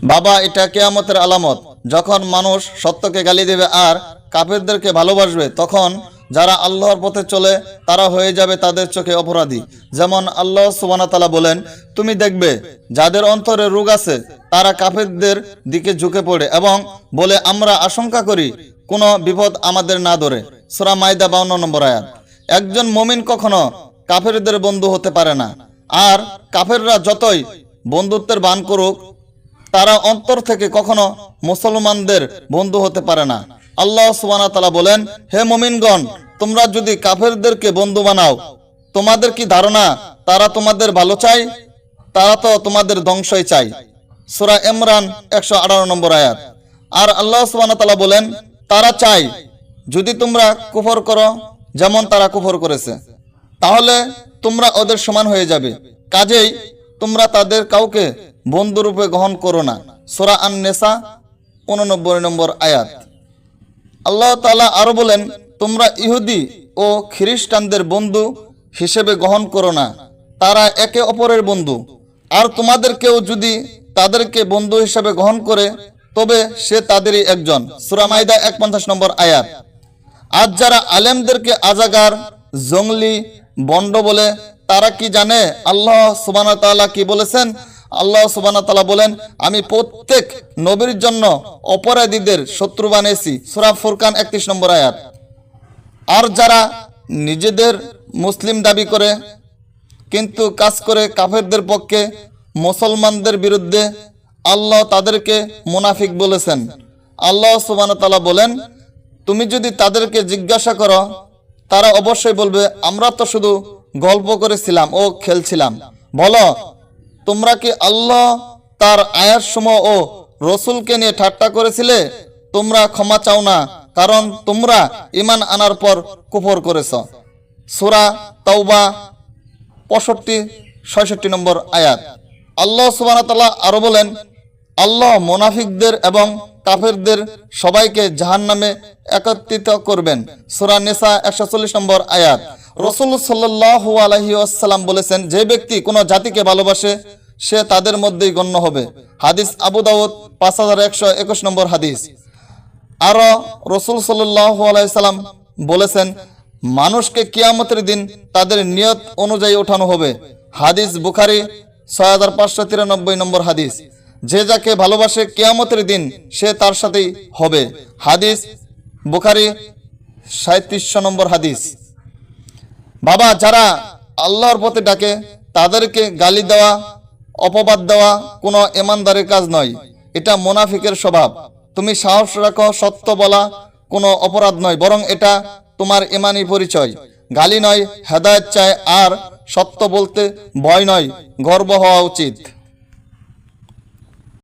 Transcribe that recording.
বাবা, এটা কেয়ামতের আলামত। যখন মানুষ সত্যকে গালি দেবে আর কাফেরদেরকে ভালোবাসবে, তখন যারা আল্লাহর পথে চলে, তারা হয়ে যাবে তাদের চোখে অপরাধী। যেমন আল্লাহ সুবানাতালা বলেন, তুমি দেখবে, যাদের অন্তরে রোগ আছে, তারা কাফেরদের দিকে ঝুঁকে পড়ে এবং বলে, আমরা আশঙ্কা করি, কোনো বিপদ আমাদের না ধরে। সুরা মাইদা বাউন্ন নম্বর আয়াত। একজন মমিন কখনো কাফেরদের বন্ধু হতে পারে না। আর কাফেররা যতই বন্ধুত্বের বান করুক তারা অন্তর থেকে কখনো মুসলমানদের বন্ধু হতে পারে না। আল্লাহ সুবানা তালা বলেন, হে মমিনগণ, তোমরা যদি কাফেরদেরকে বন্ধু বানাও, তোমাদের কি ধারণা তারা তোমাদের ভালো চাই তারা তো তোমাদের ধ্বংসই চাই সুরা ইমরান একশো আঠারো নম্বর আয়াত। আর আল্লাহ সুবানা তালা বলেন, তারা চাই যদি তোমরা কুফর করো, যেমন তারা কুফর করেছে, তাহলে তোমরা ওদের সমান হয়ে যাবে। কাজেই তোমরা তাদের কাউকে বন্ধুরূপে গ্রহণ করো না। সোরা আন নেশা উননব্বই নম্বর আয়াত। আল্লাহ তালা আরও বলেন, তোমরা ইহুদি ও খ্রিস্টানদের বন্ধু হিসেবে গ্রহণ করো না। তারা একে অপরের বন্ধু। আর তোমাদের কেউ যদি তাদেরকে বন্ধু হিসেবে গ্রহণ করে, তবে সে তাদেরই একজন। সুরামাইদা এক পঞ্চাশ নম্বর আয়াত। আজ যারা আলেমদেরকে আজাগার, জঙ্গলি, বন্ড বলে, তারা কি জানে আল্লাহ সুবানা তাআলা কি বলেছেন? আল্লাহ সুবানা তাআলা বলেন, আমি প্রত্যেক নবীর জন্য অপরাধীদের শত্রু বানিয়েছি। সুরা ফুরকান একত্রিশ নম্বর আয়াত। আর যারা নিজেদের মুসলিম দাবি করে, কিন্তু কাজ করে কাফেরদের পক্ষে মুসলমানদের বিরুদ্ধে আল্লাহ তাদেরকে মুনাফিক বলেছেন। আল্লাহ সুবান তালা বলেন, তুমি যদি তাদেরকে জিজ্ঞাসা করো, তারা অবশ্যই বলবে, আমরা তো শুধু গল্প করেছিলাম ও খেলছিলাম। বলো তোমরা কি আল্লাহ তার আয়ার সময় ও রসুলকে নিয়ে ঠাট্টা করেছিলে? তোমরা ক্ষমা চাও না, কারণ তোমরা ইমান আনার পর কুফর করেছ। সুরা তওবা, পঁয়ষট্টি, ছয়ষট্টি নম্বর আয়াত। আল্লাহ সুবাহ আরও বলেন, আল্লাহ মোনাফিকদের এবং কাফেরদের সবাইকে জাহান নামে একত্রিত করবেন। সুরা নেসা একশো নম্বর আয়াত। রসুল সাল্লাহু আলহি আসসালাম বলেছেন, যে ব্যক্তি কোনো জাতিকে ভালোবাসে, সে তাদের মধ্যেই গণ্য হবে। হাদিস আবু দাউদ, পাঁচ হাজার একশো একুশ নম্বর হাদিস। আরও রসুল সাল্লাহ আলাইসাল্লাম বলেছেন, মানুষকে কিয়ামতের দিন তাদের নিয়ত অনুযায়ী ওঠানো হবে। হাদিস বুখারি, ছয় হাজার পাঁচশো তিরানব্বই নম্বর হাদিস। যে যাকে ভালোবাসে, কিয়ামতের দিন সে তার সাথেই হবে। হাদিস বুখারি সাঁত্রিশশো নম্বর হাদিস। বাবা, যারা আল্লাহর পথে ডাকে, তাদেরকে গালি দেওয়া, অপবাদ দেওয়া কোনো ইমানদারের কাজ নয়। এটা মোনাফিকের স্বভাব। তুমি সাহস রাখো, সত্য বলা কোনো অপরাধ নয়, বরং এটা তোমার এমানি পরিচয়। গালি নয়, হেদায়ত চায়, আর সত্য বলতে ভয় নয়, গর্ব হওয়া উচিত।